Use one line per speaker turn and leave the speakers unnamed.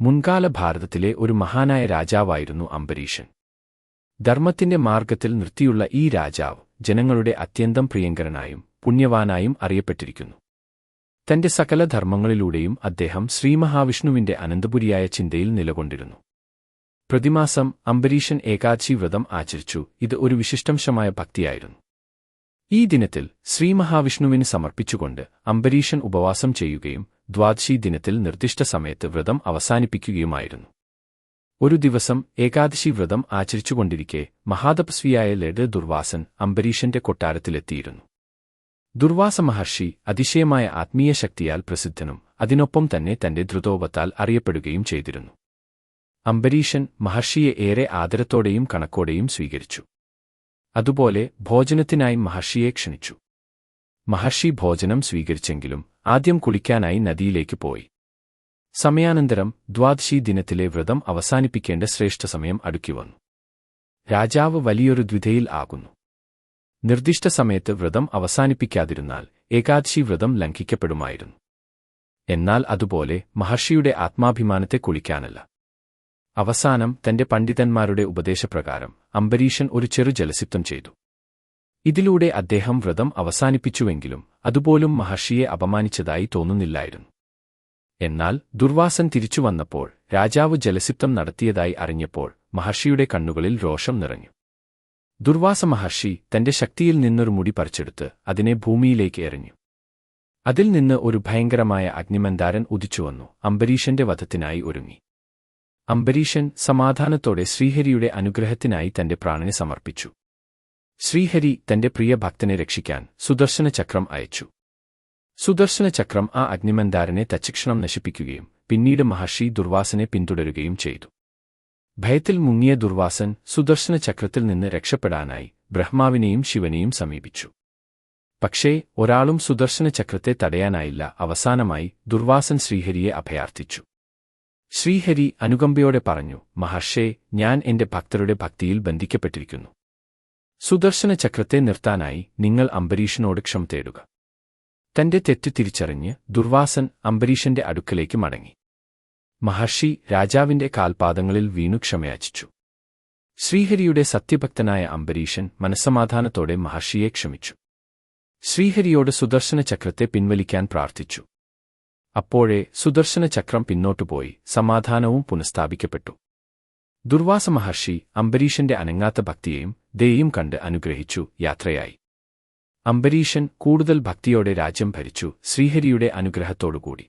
മുൻകാല ഭാരതത്തിലെ ഒരു മഹാനായ രാജാവായിരുന്നു അംബരീഷൻ. ധർമ്മത്തിന്റെ മാർഗത്തിൽ നിർത്തിയുള്ള ഈ രാജാവ് ജനങ്ങളുടെ അത്യന്തം പ്രിയങ്കരനായും പുണ്യവാനായും അറിയപ്പെട്ടിരിക്കുന്നു. തന്റെ സകല ധർമ്മങ്ങളിലൂടെയും അദ്ദേഹം ശ്രീമഹാവിഷ്ണുവിന്റെ അനന്തപുരിയായ ചിന്തയിൽ നിലകൊണ്ടിരുന്നു. പ്രതിമാസം അംബരീഷൻ ഏകാദശി വ്രതം ആചരിച്ചു. ഇത് ഒരു വിശിഷ്ടംശമായ ഭക്തിയായിരുന്നു. ഈ ദിനത്തിൽ ശ്രീ ശ്രീമഹാവിഷ്ണുവിന് സമർപ്പിച്ചുകൊണ്ട് അംബരീഷൻ ഉപവാസം ചെയ്യുകയും ദ്വാദശി ദിനത്തിൽ നിർദ്ദിഷ്ട സമയത്ത് വ്രതം അവസാനിപ്പിക്കുകയുമായിരുന്നു. ഒരു ദിവസം ഏകാദശി വ്രതം ആചരിച്ചുകൊണ്ടിരിക്കെ മഹാതപസ്വിയായ ലഡ് ദുർവാസൻ അംബരീഷന്റെ കൊട്ടാരത്തിലെത്തിയിരുന്നു. ദുർവാസ മഹർഷി അതിശയമായ ആത്മീയ ശക്തിയാൽ പ്രസിദ്ധനും അതിനൊപ്പം തന്നെ തന്റെ ദ്രുതോപത്താൽ അറിയപ്പെടുകയും ചെയ്തിരുന്നു. അംബരീഷൻ മഹർഷിയെ ഏറെ ആദരത്തോടെയും കണക്കോടെയും സ്വീകരിച്ചു. അതുപോലെ ഭോജനത്തിനായി മഹർഷിയെ ക്ഷണിച്ചു. മഹർഷി ഭോജനം സ്വീകരിച്ചെങ്കിലും ആദ്യം കുളിക്കാനായി നദിയിലേക്ക് പോയി. സമയാനന്തരം ദ്വാദശി ദിനത്തിലെ വ്രതം അവസാനിപ്പിക്കേണ്ട ശ്രേഷ്ഠ സമയം അടുക്കി വന്നു. രാജാവ് വലിയൊരു ദ്വിധയിൽ ആകുന്നു. നിർദ്ദിഷ്ട സമയത്ത് വ്രതം അവസാനിപ്പിക്കാതിരുന്നാൽ ഏകാദശി വ്രതം ലംഘിക്കപ്പെടുമായിരുന്നു. എന്നാൽ അതുപോലെ മഹർഷിയുടെ ആത്മാഭിമാനത്തെ കുളിക്കാനല്ല. അവസാനം തന്റെ പണ്ഡിതന്മാരുടെ ഉപദേശപ്രകാരം അംബരീഷൻ ഒരു ചെറു ജലസിപ്തം ചെയ്തു. ഇതിലൂടെ അദ്ദേഹം വ്രതം അവസാനിപ്പിച്ചുവെങ്കിലും അതുപോലും മഹർഷിയെ അപമാനിച്ചതായി തോന്നുന്നില്ലായിരുന്നു. എന്നാൽ ദുർവാസൻ തിരിച്ചു വന്നപ്പോൾ രാജാവ് ജലസിപ്തം നടത്തിയതായി അറിഞ്ഞപ്പോൾ മഹർഷിയുടെ കണ്ണുകളിൽ രോഷം നിറഞ്ഞു. ദുർവാസ മഹർഷി തന്റെ ശക്തിയിൽ നിന്നൊരു മുടി പറിച്ചെടുത്ത് അതിനെ ഭൂമിയിലേക്ക് എറിഞ്ഞു. അതിൽ നിന്ന് ഒരു ഭയങ്കരമായ അഗ്നിമന്ദാരൻ ഉദിച്ചുവന്നു. അംബരീഷന്റെ വധത്തിനായി ഒരുങ്ങി. അംബരീഷൻ സമാധാനത്തോടെ ശ്രീഹരിയുടെ അനുഗ്രഹത്തിനായി തന്റെ പ്രാണനെ സമർപ്പിച്ചു. ശ്രീഹരി തന്റെ പ്രിയ ഭക്തനെ രക്ഷിക്കാൻ സുദർശന ചക്രം അയച്ചു. സുദർശന ചക്രം ആ അഗ്നിമന്ദാരനെ തച്ചിക്ഷണം നശിപ്പിക്കുകയും പിന്നീട് മഹർഷി ദുർവാസനെ പിന്തുടരുകയും ചെയ്തു. ഭയത്തിൽ മുങ്ങിയ ദുർവാസൻ സുദർശന ചക്രത്തിൽ നിന്ന് രക്ഷപ്പെടാനായി ബ്രഹ്മാവിനെയും ശിവനെയും സമീപിച്ചു. പക്ഷേ ഒരാളും സുദർശന ചക്രത്തെ തടയാനായില്ല. അവസാനമായി ദുർവാസൻ ശ്രീഹരിയെ അഭയാർത്ഥിച്ചു. ശ്രീഹരി അനുകമ്പയോടെ പറഞ്ഞു മഹർഷേ ഞാൻ എന്റെ ഭക്തരുടെ ഭക്തിയിൽ ബന്ധിക്കപ്പെട്ടിരിക്കുന്നു. സുദർശന ചക്രത്തെ നിർത്താനായി നിങ്ങൾ അംബരീഷനോട് ക്ഷമ തേടുക. തന്റെ തെറ്റ് തിരിച്ചറിഞ്ഞ് ദുർവാസൻ അംബരീഷന്റെ അടുക്കലേക്ക് മടങ്ങി. മഹർഷി രാജാവിന്റെ കാൽപാദങ്ങളിൽ വീണു ക്ഷമയാചിച്ചു. ശ്രീഹരിയുടെ സത്യഭക്തനായ അംബരീഷൻ മനസ്സമാധാനത്തോടെ മഹർഷിയെ ക്ഷമിച്ചു. ശ്രീഹരിയോട് സുദർശന ചക്രത്തെ പിൻവലിക്കാൻ പ്രാർത്ഥിച്ചു. അപ്പോഴേ സുദർശന ചക്രം പിന്നോട്ടുപോയി സമാധാനവും പുനഃസ്ഥാപിക്കപ്പെട്ടു. ദുർവാസ മഹർഷി അംബരീഷന്റെ അനങ്ങാത്ത ഭക്തിയെയും ദയയും കണ്ട് അനുഗ്രഹിച്ചു യാത്രയായി. അംബരീഷൻ കൂടുതൽ ഭക്തിയോടെ രാജ്യം ഭരിച്ചു ശ്രീഹരിയുടെ അനുഗ്രഹത്തോടുകൂടി.